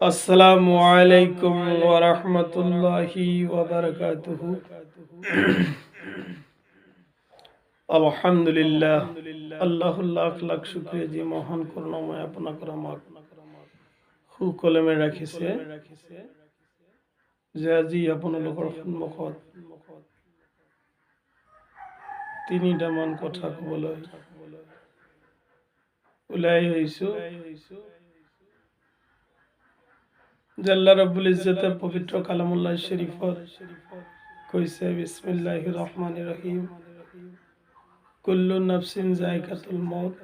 আসসালামু আলাইকুম ওয়া রাহমাতুল্লাহি ওয়া বারাকাতুহু। আলহামদুলিল্লাহ আল্লাহ লাখ লাখ শুক্রিয়া জি মহান করুণাময় আপনাকে আমাক সু কলমে ৰাখিছে যে আজি আপোনালোকৰ সন্মুখত তিনিটামান কথা ক'বলৈ ওলাই আহিছোঁ আল্লাহ রাব্বুল ইজ্জতের পবিত্র কালামুল্লাহ শরীফত কইছে, বিসমিল্লাহির রহমানির রহিম। কুল্লু নাফসিন জায়গাতুল মউত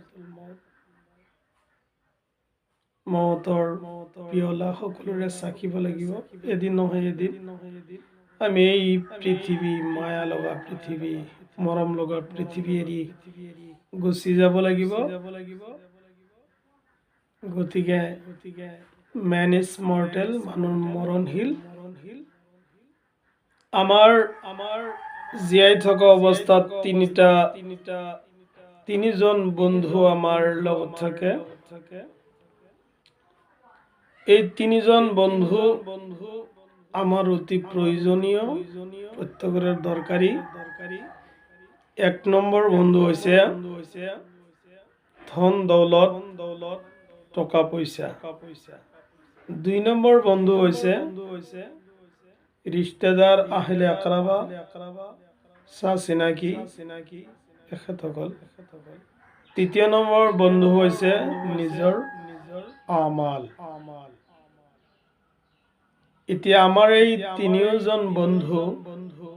মৌতৰ পিয়লা সকলোৰে চাকিব লাগিব এদিন নহয় এদিন আমি এই পৃথিৱী মায়া লগা পৃথিৱী মৰম লগা পৃথিৱী এৰি গুচি যাব লাগিব গতিকে গতিকে ম্যান ইজ মর্টেল মানুহ মৰণশীল আমাৰ আমাৰ জীয়াই থকা অৱস্থাত তিনিটা তিনিটা তিনিজন বন্ধু আমাৰ লগত থাকে। এই তিনিজন বন্ধু বন্ধু আমার অতি প্রয়োজনীয়, প্রত্যেকের দরকারি। এক নম্বর বন্ধু হৈছে ধন দৌলত দৌলত টকা পইচা পইচা দুই নম্বৰ বন্ধু হৈছে ৰিশ্তেদাৰ আহিলে আকৰাবা চা চিনাকি চিনাকি এখেতসকল তৃতীয় নম্বৰ বন্ধু নিজৰ আমাল আমাল। এতিয়া আমাৰ এই তিনিওজন বন্ধু বন্ধু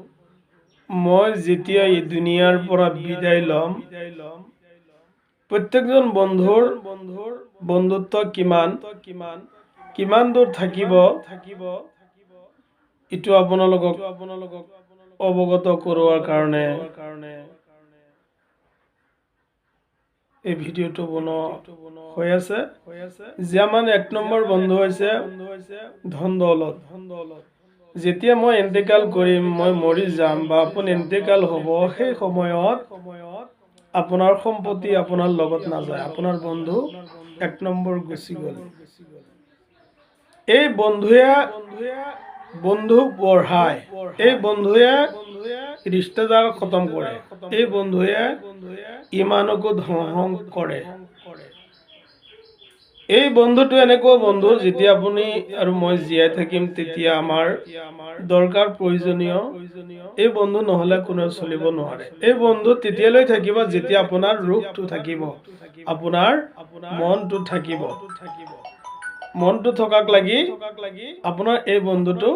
মই যেতিয়া এই দুনিয়াৰ পৰা বিদায় ল'ম, প্ৰত্যেকজন বন্ধুৰ বন্ধুৰ বন্ধুত্ব কিমান কিমান? কিমান দূৰ থাকিব? থাকিব ইটো আপোনালোকক আপোনালোকক অৱগত কৰোৱাৰ কাৰণে কাৰণে এই ভিডিঅ'টো বনোৱা হৈ আছে। যে আমাৰ এক নম্বৰ বন্ধু হৈছে ধন দৌলত ধন দৌলত যেতিয়া মই এন্তেকাল কৰিম, মই মৰি যাম বা আপুনি এন্তেকাল হ'ব, সেই সময়ত সময়ত আপোনাৰ সম্পত্তি আপোনাৰ লগত নাযায়। আপোনাৰ বন্ধু এক নম্বৰ গুচি গ'ল। এই বন্ধুৱে বন্ধু বঢ়ায়। এই বন্ধুৱে ৰিষ্টেদাৰ খতম কৰে। এই বন্ধুৱে ইমানকো ধ্বংস কৰে। এই বন্ধুটো এনেকুৱা বন্ধু, যেতিয়া আপুনি আৰু মই জীয়াই থাকিম, তেতিয়া আমাৰ দৰকাৰ প্ৰয়োজনীয়। এই বন্ধু নহ'লে কোনেও চলিব নোৱাৰে। এই বন্ধু তেতিয়ালৈ থাকিব যেতিয়া আপোনাৰ ৰূপটো থাকিব। আপোনাৰ মনটো থাকিব। মনটো থকাক লাগি আপোনাৰ এই বন্ধুটো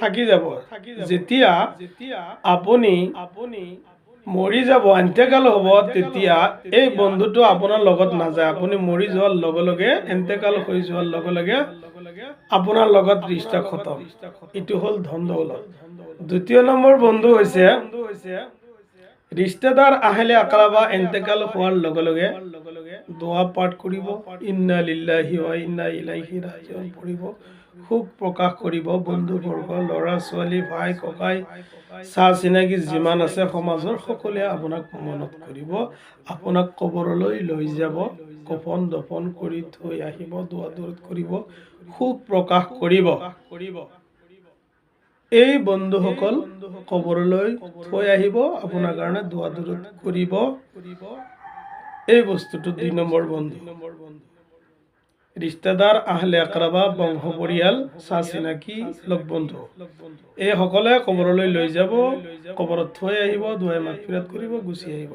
থাকি যাব। যেতিয়া আপুনি আপুনি মৰি যাব এন্তেকাল হ'ব তেতিয়া এই বন্ধুটো আপোনাৰ লগত নাযায়। আপুনি মৰি যোৱাৰ লগে লগে এন্তেকাল হৈ যোৱাৰ লগে লগে আপোনাৰ লগত ৰিষ্টা খতম। এইটো হ'ল ধন দৌলত দ্বিতীয় নম্বৰ বন্ধু হৈছে ৰিষ্টেদাৰ আহিলে আকৰাবা এন্তেকাল হোৱাৰ লগে লগে দোৱা পাঠ কৰিব ইন্না লিল্লাহি ওয়া ইন্না ইলাইহি ৰাজিউন পঢ়িব সুখ প্ৰকাশ কৰিব বন্ধুবৰ্গ ল'ৰা ছোৱালী ভাই ককাই চাহ চিনাকি যিমান আছে সমাজৰ সকলোৱে আপোনাক মনত কৰিব আপোনাক কবৰলৈ লৈ যাব কপন দপন কৰি থৈ আহিব দোৱা দূৰত কৰিব সুখ প্ৰকাশ কৰিব কৰিব। এই বন্ধুসকল কবৰলৈ থৈ আহিব আপোনাৰ কাৰণে দোৱা দূৰত কৰিব। এই বস্তুটো দুই নম্বৰ বন্ধু। ৰিষ্টেদাৰ আহলে আকৰাবা বংশ পৰিয়াল চা চিনাকি লগ বন্ধু এইসকলে কবৰলৈ লৈ যাব, কবৰত থৈ আহিব, দুৱাই মাগফিৰাত কৰিব, গুচি আহিব।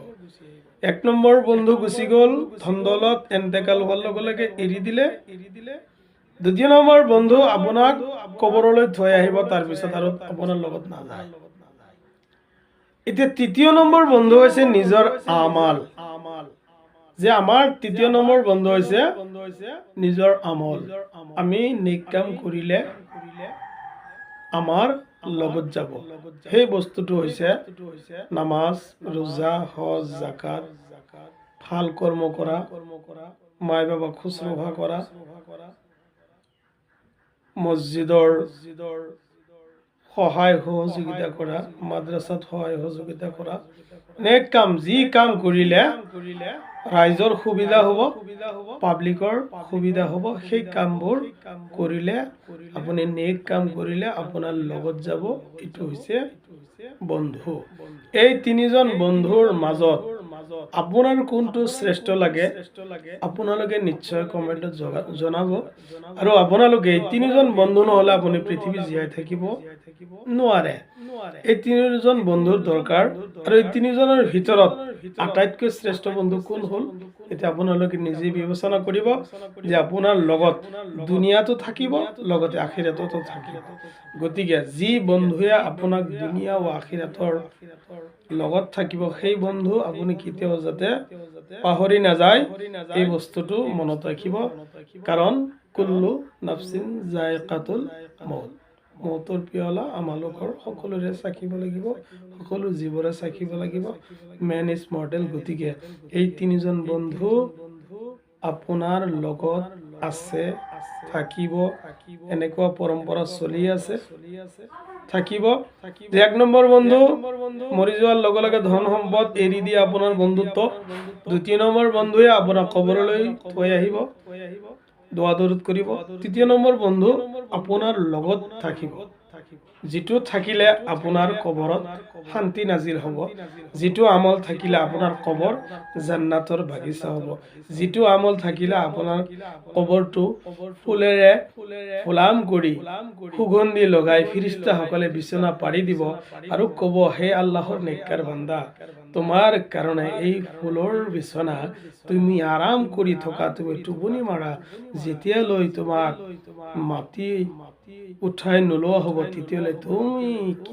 এক নম্বৰ বন্ধু গুচি গ'ল, ধন্দলত এন্তেকাল হোৱাৰ লগে লগে এৰি দিলে। এৰি দিলে দ্বিতীয় নম্বৰ বন্ধু আপোনাক কবৰলৈ থৈ আহিব তাৰপিছত আৰু আপোনাৰ লগত নাযায়। এতিয়া তৃতীয় নম্বৰ বন্ধু হৈছে নিজৰ আমাল। যে আমাৰ তৃতীয় নম্বৰ বন্ধু হৈছে নিজৰ আমল। আমি নেক কাম কৰিলে আমাৰ লগত যাব। সেই বস্তুটো হৈছে নামাজ ৰোজা হজ জাকাত ভালো কৰ্ম কৰা মাই বাবাক শুশ্ৰূষা কৰা মছজিদৰ সহায় সহযোগিতা কৰা মাদ্ৰাছাত সহায় সহযোগিতা কৰা। নেক কাম যি কাম কৰিলে ৰাইজৰ সুবিধা হ'ব পাব্লিকৰ সুবিধা হ'ব সেই কামবোৰ কৰিলে আপুনি নেক কাম কৰিলে আপোনাৰ লগত যাব এইটো হৈছে বন্ধু। এই তিনিজন বন্ধুৰ মাজত আপোনাৰ কোনটো শ্ৰেষ্ঠ লাগে? আপোনালোকে নিশ্চয় কমেণ্টত জনাব। আৰু আপোনালোকে তিনিজন বন্ধু নহ'লে আপুনি পৃথিৱী জীয়াই থাকিব নোৱাৰে। এই তিনিজন বন্ধুৰ দৰকাৰ। আৰু এই তিনিজনৰ ভিতৰত আটাইতকৈ শ্ৰেষ্ঠ বন্ধু কোন হ'ল? এতিয়া আপোনালোকে নিজে বিবেচনা কৰিব যে আপোনাৰ লগত দুনিয়াটো থাকিব লগতে আখিৰাততো থাকিব। গতিকে যি বন্ধুৱে আপোনাক দুনিয়া আৰু আখিৰাতৰ লগত থাকিব। সেই বন্ধু আপুনি কেতিয়াও যাতে পাহৰি নাযায়, এই বস্তুটো মনত ৰাখিব। কাৰণ কুল্লু নাফচিন জায়কাতুল মৌত মৌতৰ পিয়লা আমালোকৰ সকলোৰে চাকিব লাগিব, সকলো জীৱৰে চাকিব লাগিব। মেন ইজ মৰ্টেল গতিকে এই তিনিজন বন্ধু আপোনাৰ লগত আছে, থাকিব, এনেকুৱা পৰম্পৰা চলি আছে। থাকিব। থাকিব এক নম্বৰ বন্ধু, মৰি যোৱাৰ লগে লগে ধন সম্পদ এৰি দিয়ে আপোনাৰ বন্ধুত্ব। দ্বিতীয় নম্বৰ বন্ধুৱে আপোনাক কবৰলৈ থৈ আহিব, দোৱা দৌৰত কৰিব। তৃতীয় নম্বৰ বন্ধু আপোনাৰ লগত থাকিব। যিটো থাকিলে আপোনাৰ কবৰত শান্তি নাজিল হ'ব। যিটো আমল থাকিলে আপোনাৰ কবৰ জান্নাতৰ বাগিচা হ'ব। যিটো আমল থাকিলে আপোনাৰ কবৰটো ফুলেৰে ফুলাম কৰি সুগন্ধি লগাই ফিৰিষ্টাসকলে বিচনা পাৰি দিব আৰু ক'ব, হে আল্লাহৰ নেককাৰ বান্দা, তোমাৰ কাৰণে এই ফুলৰ বিচনা তুমি আৰাম কৰি থকা, তুমি টোপনি মাৰা। যেতিয়ালৈ তোমাক মাতি উঠাই নোলোৱা হ'ব তেতিয়ালৈ তুমি